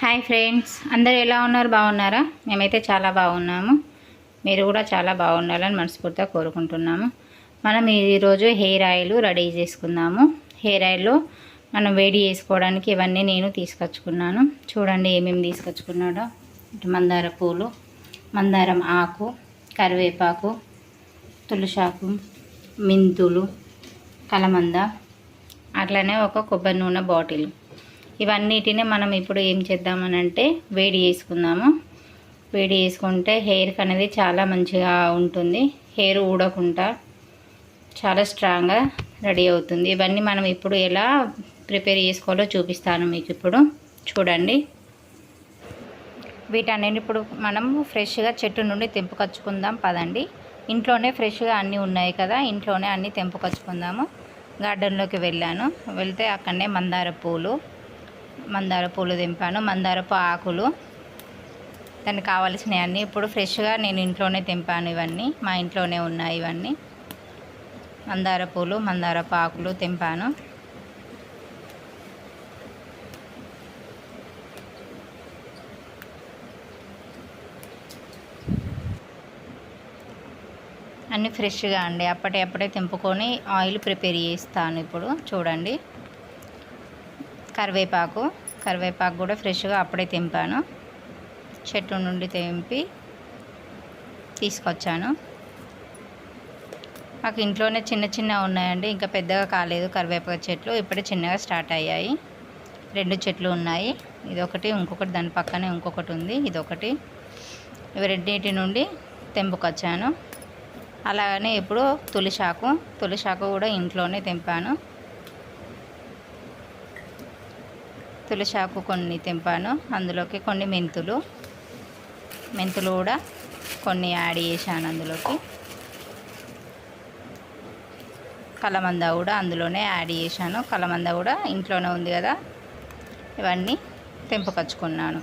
Hi friends అందరు ఎలా ఉన్నారు? బాగున్నారా? మేమైతే చాలా బాగున్నాము. మీరు కూడా చాలా బాగుండాలని మనస్ఫూర్తిగా కోరుకుంటున్నాము. మనం ఈరోజు హెయిర్ ఆయిల్ రెడీ చేసుకుందాము. హెయిర్ ఆయిల్లో మనం వేడి చేసుకోవడానికి ఇవన్నీ నేను తీసుకొచ్చుకున్నాను. చూడండి ఏమేమి తీసుకొచ్చుకున్నాడో. మందార పూలు మందారం ఆకు కరివేపాకు తులసాకు మెంతులు కలమంద అట్లనే ఒక కొబ్బరి నూనె బాటిల్. ఇవన్నిటిని మనం ఇప్పుడు ఏం చేద్దామని అంటే వేడి చేసుకుందాము. వేడి చేసుకుంటే హెయిర్కి అనేది చాలా మంచిగా ఉంటుంది. హెయిర్ ఊడకుండా చాలా స్ట్రాంగ్గా రెడీ అవుతుంది. ఇవన్నీ మనం ఇప్పుడు ఎలా ప్రిపేర్ చేసుకోవాలో చూపిస్తాను మీకు ఇప్పుడు. చూడండి. వీటన్నిటి ఇప్పుడు మనం ఫ్రెష్గా చెట్టు నుండి తెంపుకొచ్చుకుందాం పదండి. ఇంట్లోనే ఫ్రెష్గా అన్నీ ఉన్నాయి కదా ఇంట్లోనే అన్నీ తెంపుకొచ్చుకుందాము. గార్డెన్లోకి వెళ్ళాను. వెళ్తే అక్కడనే మందార పూలు మందార పూలు తెంపాను. మందారపు ఆకులు దానికి కావాల్సినవి అన్నీ ఇప్పుడు ఫ్రెష్గా నేను ఇంట్లోనే తెంపాను ఇవన్నీ. మా ఇంట్లోనే ఉన్నాయి ఇవన్నీ. మందార పూలు మందారపు ఆకులు తెంపాను. అన్నీ ఫ్రెష్గా అండి. అప్పటి అప్పుడే తెంపుకొని ఆయిల్ ప్రిపేర్ చేస్తాను ఇప్పుడు. చూడండి. కరివేపాకు. కరివేపాకు కూడా ఫ్రెష్గా అప్పుడే తెంపాను. చెట్టు నుండి తెంపి తీసుకొచ్చాను. మాకు ఇంట్లోనే చిన్న చిన్న ఉన్నాయండి. ఇంకా పెద్దగా కాలేదు కరివేపాకు చెట్లు. ఇప్పుడే చిన్నగా స్టార్ట్ అయ్యాయి. రెండు చెట్లు ఉన్నాయి. ఇదొకటి ఇంకొకటి దాని పక్కనే ఇంకొకటి ఉంది. ఇదొకటి. ఇవి రెండింటి నుండి తెంపుకొచ్చాను. అలాగనే ఇప్పుడు తులిశాకు. తులిశాకు కూడా ఇంట్లోనే తెంపాను. తులసాకు కొన్ని తెంపాను. అందులోకి కొన్ని మెంతులు. మెంతులు కూడా కొన్ని యాడ్ చేశాను అందులోకి. కలమంద కూడా అందులోనే యాడ్ చేశాను. కలమంద కూడా ఇంట్లోనే ఉంది కదా. ఇవన్నీ తెంపకచ్చుకున్నాను.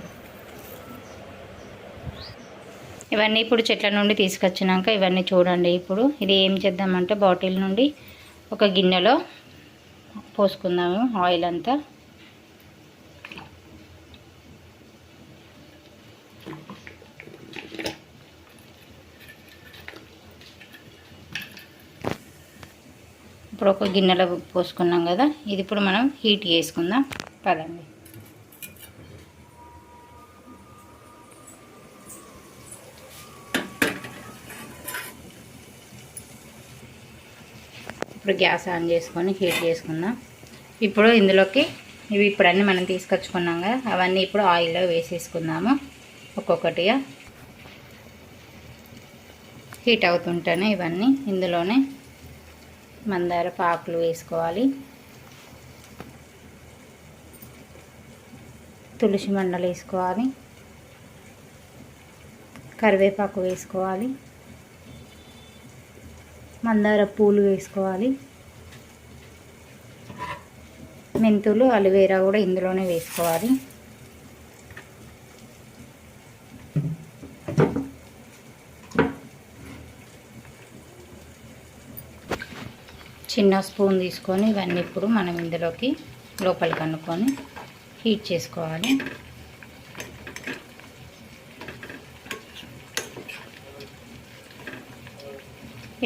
ఇవన్నీ ఇప్పుడు చెట్ల నుండి తీసుకొచ్చినాక ఇవన్నీ చూడండి ఇప్పుడు. ఇది ఏం చేద్దామంటే బాటిల్ నుండి ఒక గిన్నెలో పోసుకుందాము ఆయిల్ అంతా. ఇప్పుడు ఒక గిన్నెలో పోసుకున్నాం కదా ఇది ఇప్పుడు మనం హీట్ చేసుకుందాం. పదండి. ఇప్పుడు గ్యాస్ ఆన్ చేసుకొని హీట్ చేసుకుందాం. ఇప్పుడు ఇందులోకి ఇవి ఇప్పుడు అన్నీ మనం తీసుకొచ్చుకున్నాం కదా అవన్నీ ఇప్పుడు ఆయిల్లో వేసేసుకుందాము. ఒక్కొక్కటిగా హీట్ అవుతుంటేనే ఇవన్నీ ఇందులోనే మందార పాకులు వేసుకోవాలి. తులసి మండలు వేసుకోవాలి. కరివేపాకు వేసుకోవాలి. మందార పూలు వేసుకోవాలి. మెంతులు అలివేరా కూడా ఇందులోనే వేసుకోవాలి. చిన్న స్పూన్ తీసుకొని ఇవన్నీ ఇప్పుడు మనం ఇందులోకి లోపలికి కనుక్కొని హీట్ చేసుకోవాలి.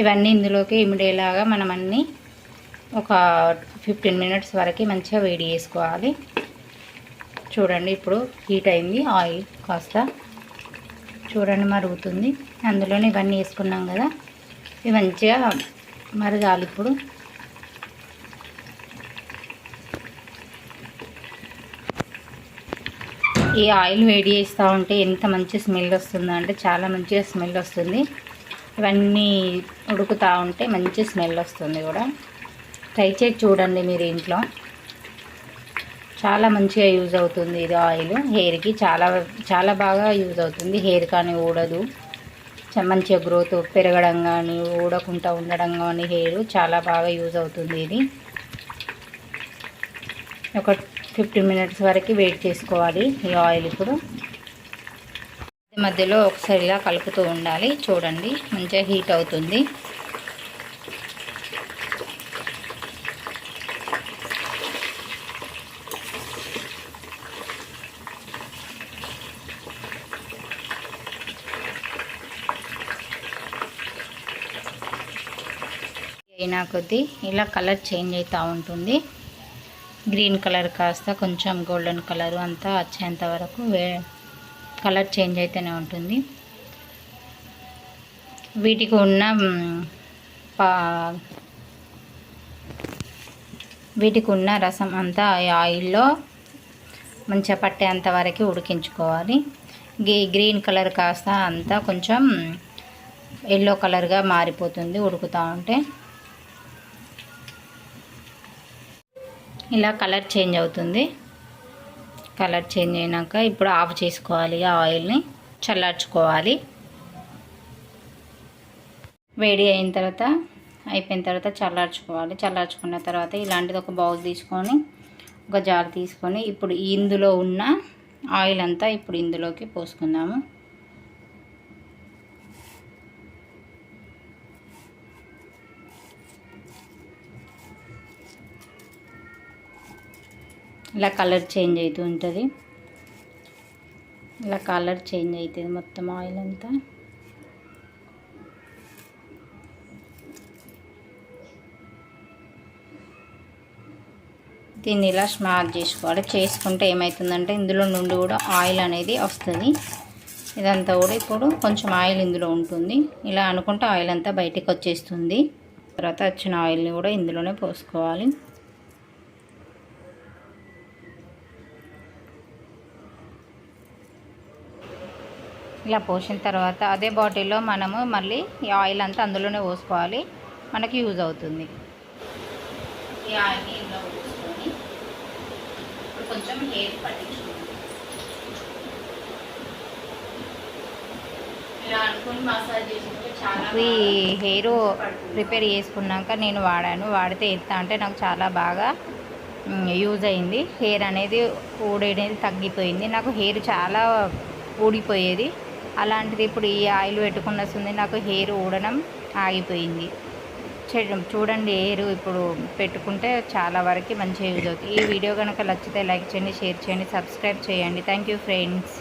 ఇవన్నీ ఇందులోకి ఇమిడేలాగా మనం అన్నీ ఒక ఫిఫ్టీన్ మినిట్స్ వరకు మంచిగా వేడి చేసుకోవాలి. చూడండి ఇప్పుడు హీట్ అయింది ఆయిల్ కాస్త చూడండి మరుగుతుంది. అందులోనే ఇవన్నీ వేసుకున్నాం కదా ఇవి మంచిగా మరగాలి ఇప్పుడు. ఈ ఆయిల్ వేడి చేస్తూ ఉంటే ఎంత మంచి స్మెల్ వస్తుందో అంటే చాలా మంచిగా స్మెల్ వస్తుంది. ఇవన్నీ ఉడుకుతూ ఉంటే మంచి స్మెల్ వస్తుంది కూడా. ట్రై చేసి చూడండి మీరు ఇంట్లో. చాలా మంచిగా యూజ్ అవుతుంది ఇది ఆయిల్. హెయిర్కి చాలా చాలా బాగా యూజ్ అవుతుంది. హెయిర్ కానీ ఊడదు. మంచిగా గ్రోత్ పెరగడం కానీ ఊడకుండా ఉండడం కానీ హెయిర్ చాలా బాగా యూజ్ అవుతుంది ఇది. ఒక ఫిఫ్టీన్ మినిట్స్ వరకు వెయిట్ చేసుకోవాలి ఈ ఆయిల్ ఇప్పుడు. మధ్యలో ఒకసారి ఇలా కలుపుతూ ఉండాలి. చూడండి మంచిగా హీట్ అవుతుంది. అయినా కొద్దీ ఇలా కలర్ చేంజ్ అవుతూ ఉంటుంది. గ్రీన్ కలర్ కాస్త కొంచెం గోల్డెన్ కలర్ అంతా వచ్చేంత వరకు వే కలర్ చేంజ్ అయితేనే ఉంటుంది. వీటికి ఉన్న పా వీటికి ఉన్న రసం అంతా ఈ ఆయిల్లో మంచిగా పట్టేంత వరకు ఉడికించుకోవాలి. గీ గ్రీన్ కలర్ కాస్త అంతా కొంచెం ఎల్లో కలర్గా మారిపోతుంది ఉడుకుతూ ఉంటే. ఇలా కలర్ చేంజ్ అవుతుంది. కలర్ చేంజ్ అయినాక ఇప్పుడు ఆఫ్ చేసుకోవాలి ఆ ఆయిల్ని చల్లార్చుకోవాలి. వేడి అయిన తర్వాత అయిపోయిన తర్వాత చల్లార్చుకోవాలి. చల్లార్చుకున్న తర్వాత ఇలాంటిది ఒక బౌల్ తీసుకొని ఒక జార్ తీసుకొని ఇప్పుడు ఇందులో ఉన్న ఆయిల్ అంతా ఇప్పుడు ఇందులోకి పోసుకుందాము. ఇలా కలర్ చేంజ్ అవుతూ ఉంటుంది. ఇలా కలర్ చేంజ్ అవుతుంది మొత్తం ఆయిల్ అంతా. దీన్ని ఇలా స్మాక్ చేసుకోవాలి. చేసుకుంటే ఏమవుతుందంటే ఇందులో నుండి కూడా ఆయిల్ అనేది వస్తుంది. ఇదంతా కూడా ఇప్పుడు కొంచెం ఆయిల్ ఇందులో ఉంటుంది. ఇలా అనుకుంటే ఆయిల్ అంతా బయటికి వచ్చేస్తుంది. తర్వాత వచ్చిన ఆయిల్ని కూడా ఇందులోనే పోసుకోవాలి. ఇలా పోసిన తర్వాత అదే బాటిల్లో మనము మళ్ళీ ఈ ఆయిల్ అంతా అందులోనే పోసుకోవాలి. మనకి యూజ్ అవుతుంది. ఈ ఆయిల్ని ఇందులో పోసుకొని ఇప్పుడు కొంచెం హెయిర్ చాలా ఈ హెయిర్ ప్రిపేర్ చేసుకున్నాక నేను వాడాను. వాడితే ఎంత అంటే నాకు చాలా బాగా యూజ్ అయింది. హెయిర్ అనేది ఊడేది తగ్గిపోయింది. నాకు హెయిర్ చాలా ఊడిపోయేది. అలాంటిది ఇప్పుడు ఈ ఆయిల్ పెట్టుకున్న వస్తుంది నాకు హెయిర్ ఊడడం ఆగిపోయింది. చూడండి హెయిర్ ఇప్పుడు పెట్టుకుంటే చాలా వరకు మంచిగా యూజ్ అవుతుంది. ఈ వీడియో కనుక నచ్చితే లైక్ చేయండి షేర్ చేయండి సబ్స్క్రైబ్ చేయండి. Thank you friends